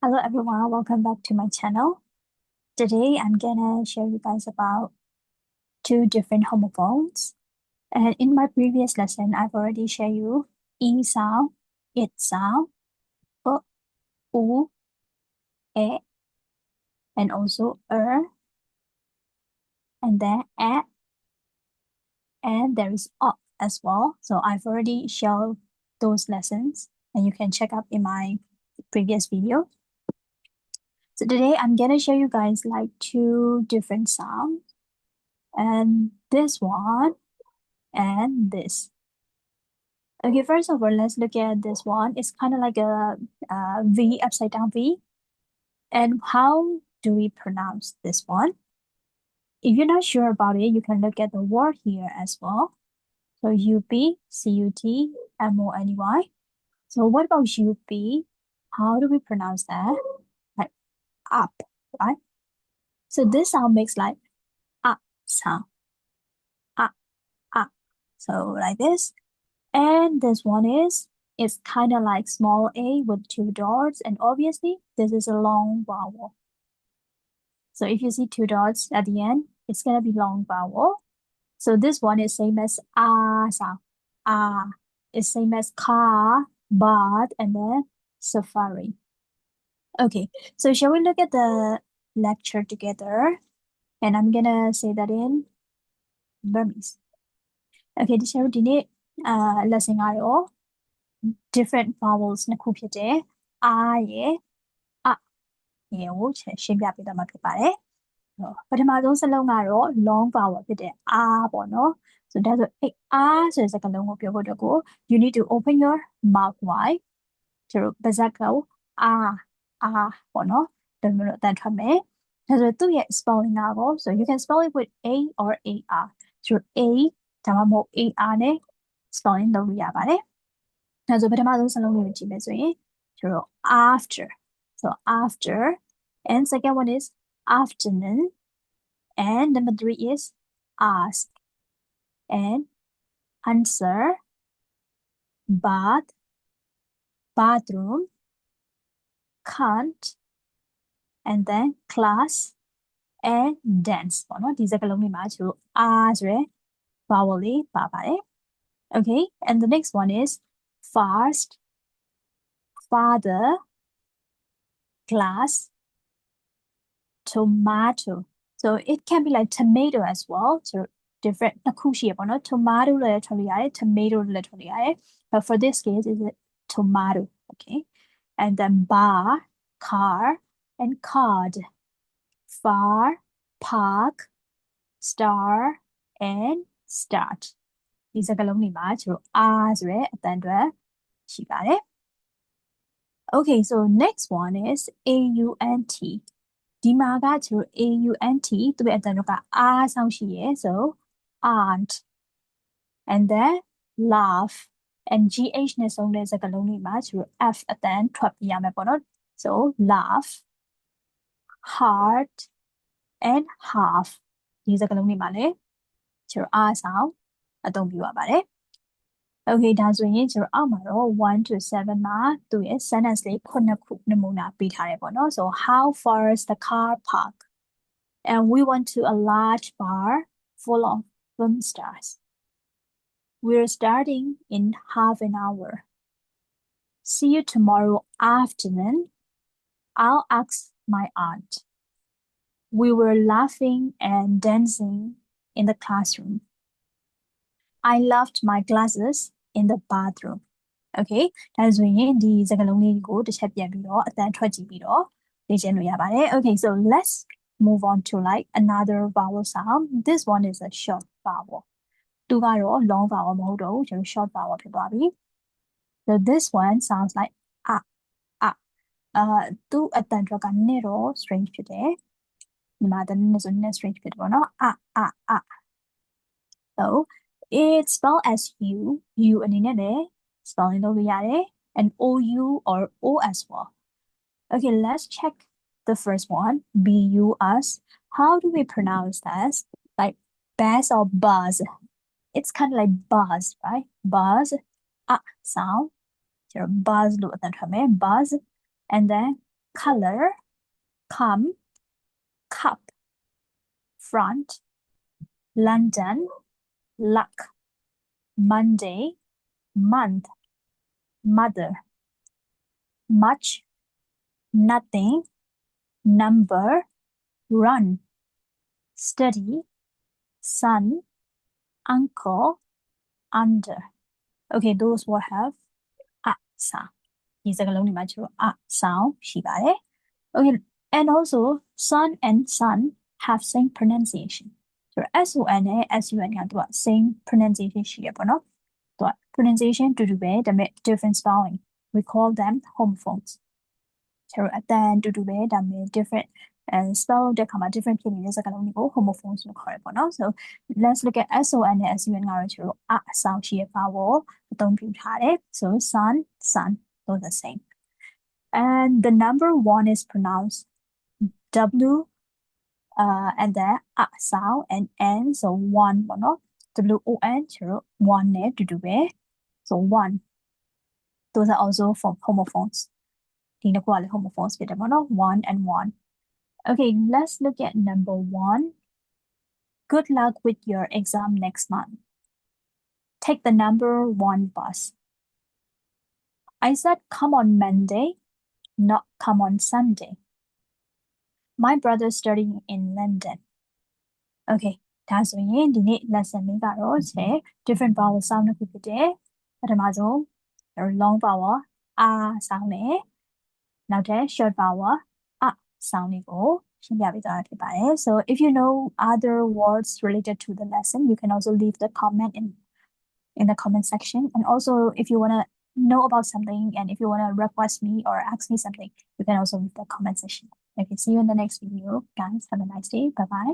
Hello everyone, welcome back to my channel. Today I'm gonna show you guys about two different homophones. And in my previous lesson, I've already shown you E sound, it sound, o, u, e, and also er, and then a, and there is o as well. So I've already shown those lessons and you can check up in my previous video. So today I'm gonna show you guys like two different sounds and this one and this. Okay, first of all, let's look at this one. It's kind of like a, a V upside down V. And how do we pronounce this one? If you're not sure about it, you can look at the word here as well. So U-P. So what about U-P? How do we pronounce that? Up, right? So this sound makes like up sound. Up, up. So like this. And this one is, it's kind of like small a with two dots. And obviously, this is a long vowel. So if you see two dots at the end, it's going to be long vowel. So this one is same as ah sound. Ah. It's same as car, but, and then safari. Okay, so shall we look at the lecture together? And I'm gonna say that in Burmese. Okay ဒီချက်ဒီနေ့အာ lesson ကတော့ different vowels နှစ်ခုဖြစ်တဲ့အားရယ်အရယ်ကိုရှင်းပြပေးတော့မှာဖြစ်ပါတယ်။ပထမဆုံးစလုံးကတော့ long vowel ဖြစ်တဲ့အားပေါ့နော်။ဆိုတော့ဒါဆိုအဲ့အားဆိုတဲ့စကားလုံးကိုပြောဖို့တော့ကို you need to open your mouth wide ကျတော့ပါဇက်ကိုအား R ပေါ့နော်ဒါမျိုးတော့အတန်ထွက်မယ်ဒါဆိုသူ့ရဲ့ spelling ကတော့ so you can spell it with A or AR ဆို A ဒါမှမဟုတ် AR နဲ့ spelling လုပ်လို့ရပါတယ်ဒါဆိုပထမဆုံးစလုံးလေးကိုကြည့်မယ်ဆိုရင်ဆိုတော့ after so after and second one is afternoon and number three is ask and answer bath bathroom can't and then class and dance ပေါ့နော်ဒီစကားလုံးတွေမှာကျတို့ r ဆိုရယ် vowel လေးပါပါတယ် okay and the next one is fast father glass tomato so it can be like tomato as well so different နှစ်ခုရှိရပေါ့နော် tomato လည်းထွက်လို့ရတယ် tomato လည်းထွက်လို့ရတယ် but for this case is it tomato okay and then bar, car, and card. Far, park, star, and start. ဒီစကားလုံးတွေမှာကျွန်တော် R ဆိုတဲ့အတန်အတွက်ရှိပါတယ် Okay so next one is AUNT ဒီမှာကကျွန်တော် AUNT သူ့ရဲ့အတန်တော့က R ဆောင်းရှိရယ် so aunt and then laugh and gh နဲ့ဆုံးတဲ့စကားလုံးတွေမှာကျတို့ f အတန်ထွက်ပြရမယ်ပေါ့နော် so laugh heart and half ဒီစကားလုံးတွေမှာလည်းကျတို့အားဆောင်အသုံးပြုရပါတယ် Okay ဒါဆိုရင်ကျွန်တော်အောက်မှာတော့1 to 7မှာသူ့ရဲ့ sentence လေးခုနှစ်ခုနမူနာပေးထားတယ်ပေါ့နော် so how far is the car park and we went to a large bar full of film stars We're starting in half an hour. See you tomorrow afternoon. I'll ask my aunt. We were laughing and dancing in the classroom. I left my glasses in the bathroom. Okay ဒါဆိုရင်ဒီစကားလုံးလေးကိုတစ်ချက်ပြန်ပြီးတော့အတန်ထွက်ကြည့်ပြီးတော့လေ့ကျင့်လို့ရပါတယ် Okay so let's move on to like another vowel sound this one is a short vowel သူကတော့ long vowel မဟုတ်တော့ဘူးကျွန်တော် short vowel ဖြစ်သွားပြီ so this one sounds like a a အာသူအတန်တော့ကနည်းတော့ strange ဖြစ်တယ်ဒီမှာတနည်းဆိုနည်း strange ဖြစ်တယ်ပေါ့နော် a a a so it's spelled as you you အနေနဲ့လည်း spelling လုပ်လို့ရတယ် and o u or o as well okay let's check the first one b u s how do we pronounce that like bass or buzz it's kind of like buzz, right? Buzz, ah sound, So buzz buzz, and then color, come, cup, front, London, luck, Monday, month, mother, much, nothing, number, run, study, sun, uncle under okay those will have a sound ဒီစကားလုံးတွေမှာကျတော့ a sound ရှိပါတယ် okay and also son and sun have same pronunciation ဆိုတော့ son နဲ့ sun ကသူက same pronunciation ရှိရပေါ့နော်သူက pronunciation တူတူပဲဒါပေမဲ့ different spelling we call them homophones ဆိုတော့အတန်တူတူပဲဒါပေမဲ့ different and spell တဲ့အခါမှာ different ဖြစ်နေတဲ့စကားလုံးတွေကို homophones လို့ခေါ်ရပေါ့နော် so let's look at son နဲ့ sun ကတော့ကျတော့အအဆောင်ရှိရ vowel အသုံးပြုထားတယ် so sun sun those the same and the number 1 is pronounced w uh and then a sound and n so 1ပေါ့နော် w o n ကျတော့1နဲ့တူတူပဲ so 1 those are also from homophones ဒီနှစ်ခုကလည်း homophones ဖြစ်တယ်ပေါ့နော်1 and 1 Okay, let's look at number one. Good luck with your exam next month. Take the number one bus. I said come on Monday, not come on Sunday. My brother's studying in London. Okay, ဒါဆိုရင်ဒီနေ့ lesson လေးကတော့ဆယ် different vowel sound တစ်ခုဖြစ်တယ်။ပထမဆုံး long vowel a sound နဲ့နောက်ထပ် short vowel sound တွေကိုရှင်းပြပေးသွားတာဖြစ်ပါတယ် so if you know other words related to the lesson you can also leave the comment in in the comment section and also if you want to know about something and if you want to request me or ask me something you can also leave the comment section okay see you in the next video guys have a nice day bye bye